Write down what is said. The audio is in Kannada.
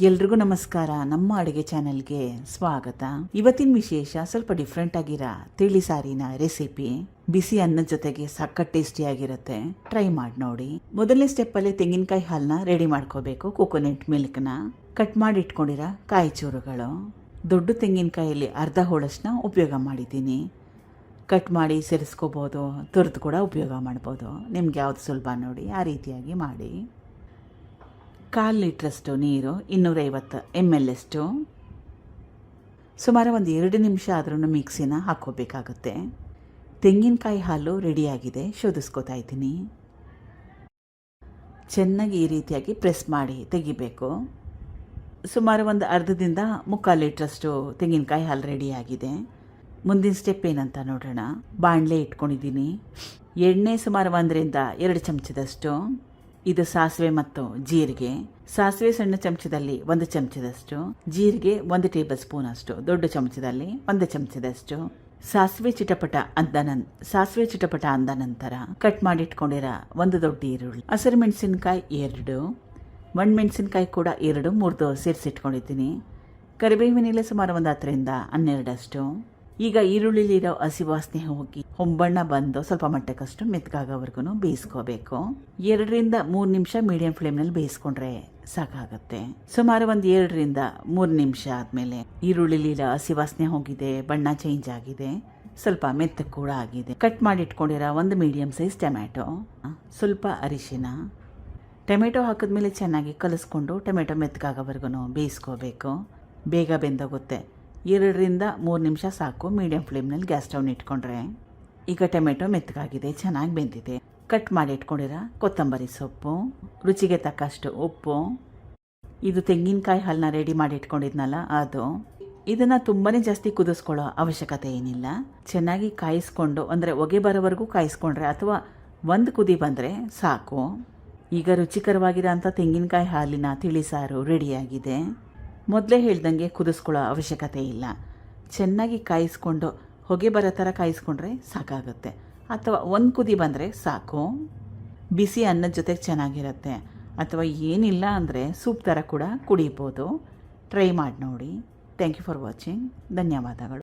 ಎಲ್ರಿಗೂ ನಮಸ್ಕಾರ. ನಮ್ಮ ಅಡುಗೆ ಚಾನೆಲ್ಗೆ ಸ್ವಾಗತ. ಇವತ್ತಿನ ವಿಶೇಷ ಸ್ವಲ್ಪ ಡಿಫ್ರೆಂಟ್ ಆಗಿರ ತಿಳಿ ಸಾರಿನ ರೆಸಿಪಿ ಬಿಸಿ ಅನ್ನದ ಜೊತೆಗೆ ಸಖತ್ ಟೇಸ್ಟಿಯಾಗಿರುತ್ತೆ ಟ್ರೈ ಮಾಡಿ ನೋಡಿ. ಮೊದಲನೇ ಸ್ಟೆಪ್ಪಲ್ಲಿ ತೆಂಗಿನಕಾಯಿ ಹಾಲನ್ನ ರೆಡಿ ಮಾಡ್ಕೋಬೇಕು. ಕೋಕೋನಟ್ ಮಿಲ್ಕ್ನ ಕಟ್ ಮಾಡಿ ಇಟ್ಕೊಂಡಿರ ಕಾಯಿ ಚೂರುಗಳು. ದೊಡ್ಡ ತೆಂಗಿನಕಾಯಲ್ಲಿ ಅರ್ಧ ಹೋಳಷ್ಟನ್ನ ಉಪಯೋಗ ಮಾಡಿದ್ದೀನಿ. ಕಟ್ ಮಾಡಿ ಸೇರಿಸ್ಕೋಬೋದು. ತುರಿದು ಕೂಡ ಉಪಯೋಗ ಮಾಡ್ಬೋದು. ನಿಮ್ಗೆ ಯಾವ್ದು ಸುಲಭ ನೋಡಿ ಆ ರೀತಿಯಾಗಿ ಮಾಡಿ. ಕಾಲು ಲೀಟ್ರಷ್ಟು ನೀರು, ಇನ್ನೂರೈವತ್ತು ಎಂ ಎಲ್ ಅಷ್ಟು. ಸುಮಾರು ಒಂದು ಎರಡು ನಿಮಿಷ ಆದ್ರೂ ಮಿಕ್ಸಿನ ಹಾಕ್ಕೋಬೇಕಾಗುತ್ತೆ. ತೆಂಗಿನಕಾಯಿ ಹಾಲು ರೆಡಿಯಾಗಿದೆ, ಶೋಧಿಸ್ಕೋತಾ ಇದ್ದೀನಿ. ಚೆನ್ನಾಗಿ ಈ ರೀತಿಯಾಗಿ ಪ್ರೆಸ್ ಮಾಡಿ ತೆಗಿಬೇಕು. ಸುಮಾರು ಒಂದು ಅರ್ಧದಿಂದ ಮುಕ್ಕಾಲು ಲೀಟ್ರಷ್ಟು ತೆಂಗಿನಕಾಯಿ ಹಾಲು ರೆಡಿಯಾಗಿದೆ. ಮುಂದಿನ ಸ್ಟೆಪ್ ಏನಂತ ನೋಡೋಣ. ಬಾಣಲೆ ಇಟ್ಕೊಂಡಿದ್ದೀನಿ. ಎಣ್ಣೆ ಸುಮಾರು ಒಂದರಿಂದ ಎರಡು ಚಮಚದಷ್ಟು. ಇದು ಸಾಸಿವೆ ಮತ್ತು ಜೀರಿಗೆ. ಸಾಸಿವೆ ಸಣ್ಣ ಚಮಚದಲ್ಲಿ ಒಂದು ಚಮಚದಷ್ಟು, ಜೀರಿಗೆ ಒಂದು ಟೇಬಲ್ ಸ್ಪೂನ್ ಅಷ್ಟು, ದೊಡ್ಡ ಚಮಚದಲ್ಲಿ ಒಂದು ಚಮಚದಷ್ಟು. ಸಾಸಿವೆ ಚಿಟಪಟ ಅಂದ ನನ್, ಸಾಸಿವೆ ಚಿಟಪಟ ಅಂದ ನಂತರ ಕಟ್ ಮಾಡಿಟ್ಕೊಂಡಿರ ಒಂದು ದೊಡ್ಡ ಈರುಳ್ಳಿ, ಹಸಿರು ಮೆಣಸಿನಕಾಯಿ ಎರಡು ಒಣಮೆಣಸಿನ್ಕಾಯಿ ಕೂಡ ಎರಡು ಮೂರ್ದು ಸೇರಿಸಿಟ್ಕೊಂಡಿದ್ದೀನಿ. ಕರಿಬೇವಿನಲ್ಲಿ ಸುಮಾರು ಒಂದು ಹತ್ತರಿಂದ ಹನ್ನೆರಡಷ್ಟು. ಈಗ ಈರುಳ್ಳಿಲಿರೋ ಹಸಿ ವಾಸನೆ ಹೋಗಿ ಹೊಂಬಣ್ಣ ಬಂದು ಸ್ವಲ್ಪ ಮಟ್ಟಕ್ಕಷ್ಟು ಮೆತ್ಕಾಗೋವರೆಗೂ ಬೇಯಿಸ್ಕೋಬೇಕು. ಎರಡರಿಂದ ಮೂರು ನಿಮಿಷ ಮೀಡಿಯಂ ಫ್ಲೇಮ್ನಲ್ಲಿ ಬೇಯಿಸ್ಕೊಂಡ್ರೆ ಸಾಕಾಗುತ್ತೆ. ಸುಮಾರು ಒಂದು ಎರಡರಿಂದ ಮೂರು ನಿಮಿಷ ಆದಮೇಲೆ ಈರುಳ್ಳಿಲಿರೋ ಹಸಿ ವಾಸನೆ ಹೋಗಿದೆ, ಬಣ್ಣ ಚೇಂಜ್ ಆಗಿದೆ, ಸ್ವಲ್ಪ ಮೆತ್ತಗೆ ಕೂಡ ಆಗಿದೆ. ಕಟ್ ಮಾಡಿ ಇಟ್ಕೊಂಡಿರೋ ಒಂದು ಮೀಡಿಯಂ ಸೈಜ್ ಟೊಮ್ಯಾಟೊ, ಸ್ವಲ್ಪ ಅರಿಶಿನ ಟೊಮೆಟೊ ಹಾಕಿದ್ಮೇಲೆ ಚೆನ್ನಾಗಿ ಕಲಿಸ್ಕೊಂಡು ಟೊಮೆಟೊ ಮೆತ್ತಗಾಗೋವರೆಗೂ ಬೇಯಿಸ್ಕೋಬೇಕು. ಬೇಗ ಬೆಂದೋಗುತ್ತೆ. ಎರಡರಿಂದ ಮೂರು ನಿಮಿಷ ಸಾಕು. ಮೀಡಿಯಂ ಫ್ಲೇಮ್ನಲ್ಲಿ ಗ್ಯಾಸ್ ಸ್ಟವ್ನ ಇಟ್ಕೊಂಡ್ರೆ ಈಗ ಟೊಮೆಟೊ ಮೆತ್ತಗಾಗಿದೆ, ಚೆನ್ನಾಗಿ ಬೆಂದಿದೆ. ಕಟ್ ಮಾಡಿ ಇಟ್ಕೊಂಡಿರ? ಕೊತ್ತಂಬರಿ ಸೊಪ್ಪು, ರುಚಿಗೆ ತಕ್ಕಷ್ಟು ಉಪ್ಪು. ಇದು ತೆಂಗಿನಕಾಯಿ ಹಾಲನ್ನ ರೆಡಿ ಮಾಡಿ ಇಟ್ಕೊಂಡಿದ್ನಲ್ಲ, ಅದು. ಇದನ್ನು ತುಂಬಾ ಜಾಸ್ತಿ ಕುದಿಸ್ಕೊಳ್ಳೋ ಅವಶ್ಯಕತೆ ಏನಿಲ್ಲ. ಚೆನ್ನಾಗಿ ಕಾಯಿಸ್ಕೊಂಡು, ಅಂದರೆ ಹೊಗೆ ಬರೋವರೆಗೂ ಕಾಯಿಸ್ಕೊಂಡ್ರೆ ಅಥವಾ ಒಂದು ಕುದಿ ಬಂದರೆ ಸಾಕು. ಈಗ ರುಚಿಕರವಾಗಿರೋ ಅಂಥ ತೆಂಗಿನಕಾಯಿ ಹಾಲಿನ ತಿಳಿಸಾರು ರೆಡಿಯಾಗಿದೆ ಮೊದಲೇ ಹೇಳ್ದಂಗೆ ಕುದಿಸ್ಕೊಳ್ಳೋ ಅವಶ್ಯಕತೆ ಇಲ್ಲ. ಚೆನ್ನಾಗಿ ಕಾಯಿಸ್ಕೊಂಡು ಹೊಗೆ ಬರೋ ಥರ ಕಾಯಿಸ್ಕೊಂಡ್ರೆ ಸಾಕಾಗುತ್ತೆ. ಅಥವಾ ಒಂದು ಕುದಿ ಬಂದರೆ ಸಾಕು. ಬಿಸಿ ಅನ್ನದ ಜೊತೆಗೆ ಚೆನ್ನಾಗಿರುತ್ತೆ. ಅಥವಾ ಏನಿಲ್ಲ ಅಂದರೆ ಸೂಪ್ ಥರ ಕೂಡ ಕುಡಿಬೋದು. ಟ್ರೈ ಮಾಡಿ ನೋಡಿ. ಥ್ಯಾಂಕ್ ಯು ಫಾರ್ ವಾಚಿಂಗ್ ಧನ್ಯವಾದಗಳು.